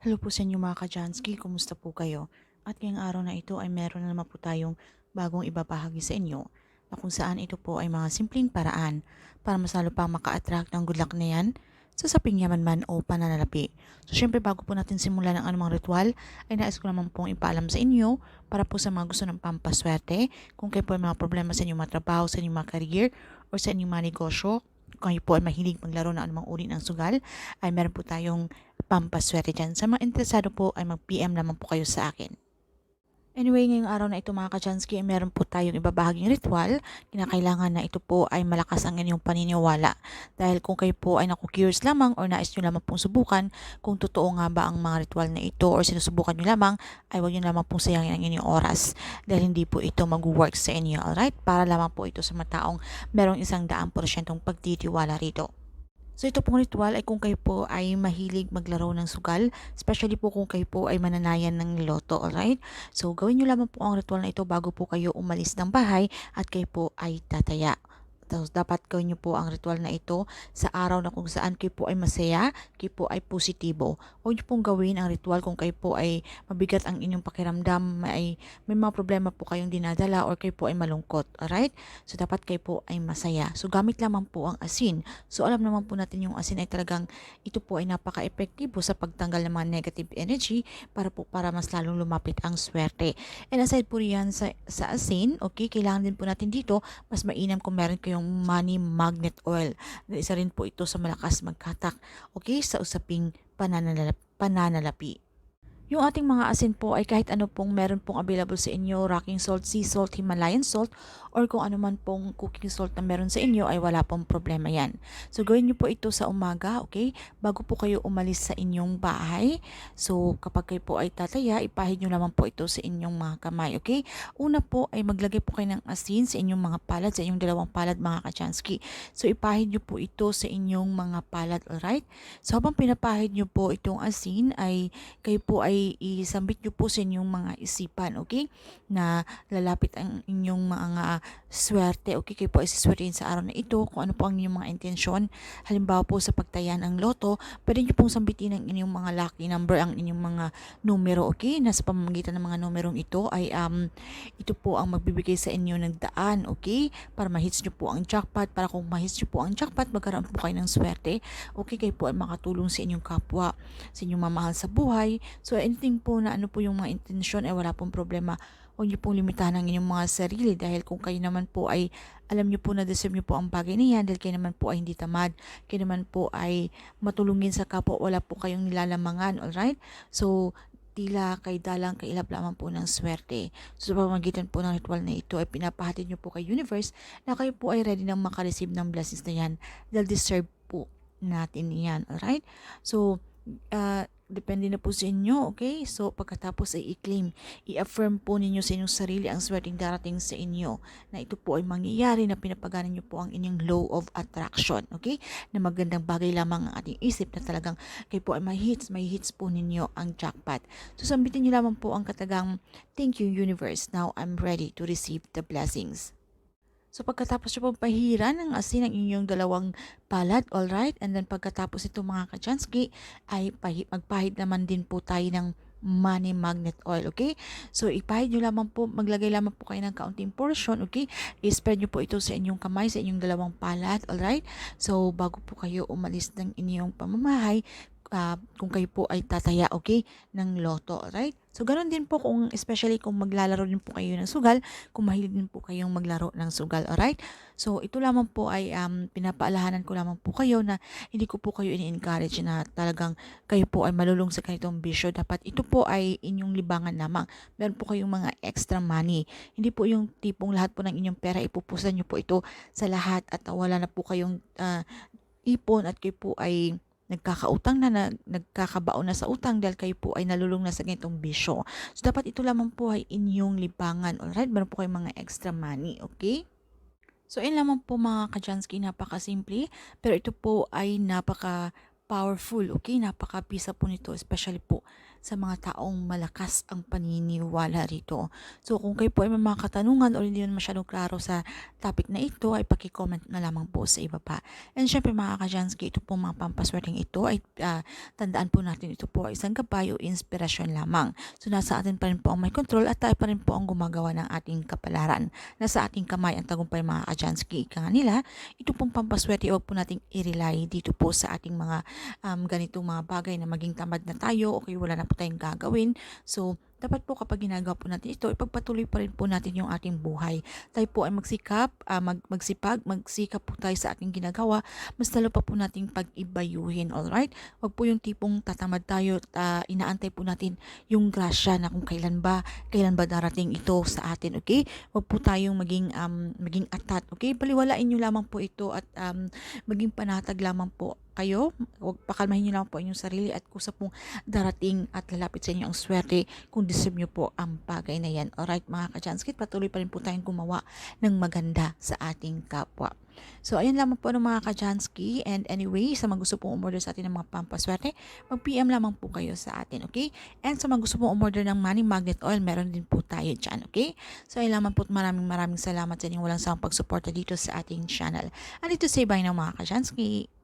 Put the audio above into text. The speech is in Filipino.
Hello po sa inyo mga ka-Jansky, kumusta po kayo? At ngayong araw na ito ay meron na naman po tayong bagong ibabahagi sa inyo na kung saan ito po ay mga simpleng paraan para mas lalo pang maka-attract ng good luck na yan sa saping yaman man o pananalapi. So syempre bago po natin simulan ang anumang ritual ay nais ko naman pong ipaalam sa inyo para po sa mga gusto ng pampaswerte kung kayo po ay mga problema sa inyong mga trabaho, sa inyong mga career o sa inyong mga negosyo kung kayo po ay mahilig maglaro ng anumang uri ng sugal ay meron po tayong pampaswerte dyan. Sa mga interesado po ay mag-PM naman po kayo sa akin. Anyway, ngayong araw na ito mga kachansky, ay meron po tayong ibabahaging ritual. Kinakailangan na ito po ay malakas ang inyong paniniwala. Dahil kung kayo po ay naku-curious lamang or nais nyo lamang pong subukan kung totoo nga ba ang mga ritual na ito or sinusubukan nyo lamang, ay huwag nyo lamang pong sayangin ang inyong oras. Dahil hindi po ito mag-work sa inyo, alright? Para lamang po ito sa mga taong merong isang daang porsyentong pagtitiwala rito. So ito pong ritual ay kung kayo po ay mahilig maglaro ng sugal, especially po kung kayo po ay mananayan ng loto, alright? So gawin nyo lamang po ang ritual na ito bago po kayo umalis ng bahay at kayo po ay tataya. Tapos dapat gawin nyo po ang ritual na ito sa araw na kung saan kayo po ay masaya, kayo po ay positibo. Huwag nyo pong gawin ang ritual kung kayo po ay mabigat ang inyong pakiramdam, may, may mga problema po kayong dinadala or kayo po ay malungkot. Alright? So dapat kayo po ay masaya. So gamit lamang po ang asin. So alam naman po natin yung asin ay talagang ito po ay napaka-epektibo sa pagtanggal ng mga negative energy para po para mas lalong lumapit ang swerte. And aside po riyan sa, sa asin, okay, kailangan din po natin dito mas mainam kung meron kayong money magnet oil. Isa rin po ito sa malakas magkatak, okay, sa usaping pananalapi. Yung ating mga asin po ay kahit ano pong meron pong available sa inyo, rocking salt, sea salt, Himalayan salt, or kung ano man pong cooking salt na meron sa inyo ay wala pong problema yan. So gawin nyo po ito sa umaga, okay? Bago po kayo umalis sa inyong bahay. So kapag kayo po ay tataya, ipahid nyo lamang po ito sa inyong mga kamay, okay? Una po ay maglagay po kayo ng asin sa inyong mga palad, sa inyong dalawang palad mga kachansky. So ipahid nyo po ito sa inyong mga palad, alright? So habang pinapahid nyo po itong asin ay kayo po ay isambit nyo po sa inyong mga isipan, okay? Na lalapit ang inyong mga swerte, okay? Kayo po ay siswertein sa araw na ito kung ano po ang inyong mga intensyon. Halimbawa po sa pagtaya ng loto, pwede nyo pong sambitin ang inyong mga lucky number, ang inyong mga numero, okay? Nasa pamamagitan ng mga numerong ito ay um, ito po ang magbibigay sa inyo ng daan, okay? Para mahits nyo po ang jackpot, para kung mahits nyo po ang jackpot, magkaroon po kayo ng swerte, okay? Kayo po ay makatulong sa inyong kapwa, sa inyong mamahal sa buhay. So, anything po na ano po yung mga intensyon ay wala pong problema. Huwag niyo pong limitahan ang inyong mga sarili dahil kung kayo naman po ay alam niyo po na deserve niyo po ang bagay na yan dahil kayo naman po ay hindi tamad. Kayo naman po ay matulungin sa kapwa. Wala po kayong nilalamangan. Alright? So, tila kay dalang kailab lamang po ng swerte. So, sa pamamagitan po ng ritual na ito ay pinapahatid niyo po kay universe na kayo po ay ready nang makareceive ng blessings na yan dahil deserve po natin yan. Alright? So, uh, depende na po sa inyo, okay? So, pagkatapos ay i-claim, i-affirm po ninyo sa inyong sarili ang swerteng darating sa inyo na ito po ay mangyayari na pinapaganan nyo po ang inyong law of attraction, okay? Na magandang bagay lamang ang ating isip na talagang kayo po ay may hits, may hits po ninyo ang jackpot. So, sambitin nyo lamang po ang katagang, Thank you, universe. Now, I'm ready to receive the blessings. So pagkatapos nyo pong pahiran ng asin ang inyong dalawang palad, alright? And then pagkatapos ito mga kachansky, ay pahi- magpahid naman din po tayo ng money magnet oil, okay? So, ipahid nyo lamang po, maglagay lamang po kayo ng kaunting portion, okay? I-spread nyo po ito sa inyong kamay, sa inyong dalawang palad, alright? So, bago po kayo umalis ng inyong pamamahay, uh, kung kayo po ay tataya, okay, ng loto, alright? So, ganun din po kung, especially kung maglalaro din po kayo ng sugal, kung mahilig din po kayong maglaro ng sugal, alright? So, ito lamang po ay um, pinapaalahanan ko lamang po kayo na hindi ko po kayo ini-encourage na talagang kayo po ay malulung sa ganitong bisyo. Dapat ito po ay inyong libangan lamang. Meron po kayong mga extra money. Hindi po yung tipong lahat po ng inyong pera, ipupusan nyo po ito sa lahat at wala na po kayong uh, ipon at kayo po ay nagkakautang na, na nagkakabaon na sa utang dahil kayo po ay nalulung na sa ganitong bisyo. So, dapat ito lamang po ay inyong libangan. Alright? Meron po kayong mga extra money. Okay? So, yun lamang po mga kajansky, napaka-simple. Pero ito po ay napaka powerful, okay? Napaka-pisa po nito, especially po sa mga taong malakas ang paniniwala rito. So kung kayo po ay may mga katanungan o hindi naman masyadong klaro sa topic na ito ay paki-comment na lamang po sa iba pa. And syempre mga kajansky, ito po mga pampaswerteng ito ay ah, tandaan po natin ito po ay isang gabay o inspirasyon lamang. So nasa atin pa rin po ang may control at tayo pa rin po ang gumagawa ng ating kapalaran. Nasa ating kamay ang tagumpay mga kajansky. Ika nga nila, ito pong pampaswerte huwag po nating i-rely dito po sa ating mga um, ganitong mga bagay na maging tamad na tayo okay wala na po tayong gagawin. So, dapat po kapag ginagawa po natin ito, ipagpatuloy pa rin po natin yung ating buhay. Tayo po ay magsikap, ah, mag, magsipag, magsikap po tayo sa ating ginagawa, mas lalo pa po nating pag-ibayuhin, alright? Huwag po yung tipong tatamad tayo, at ah, inaantay po natin yung grasya na kung kailan ba, kailan ba darating ito sa atin, okay? Huwag po tayong maging, um, maging atat, okay? Baliwalain nyo lamang po ito at um, maging panatag lamang po kayo. Huwag pakalmahin nyo lang po inyong sarili at kusa pong darating at lalapit sa inyo ang swerte kung deserve nyo po ang bagay na yan. Alright mga kajanskit, patuloy pa rin po tayong gumawa ng maganda sa ating kapwa. So, ayun lamang po ng mga kajansky. And anyway, sa mga gusto pong umorder sa atin ng mga pampaswerte, mag-PM lamang po kayo sa atin, okay? And sa mga gusto pong umorder ng money magnet oil, meron din po tayo dyan, okay? So, ayun lamang po maraming maraming salamat sa inyong walang sawang pagsuporta dito sa ating channel. At ito say bye ng mga kajansky.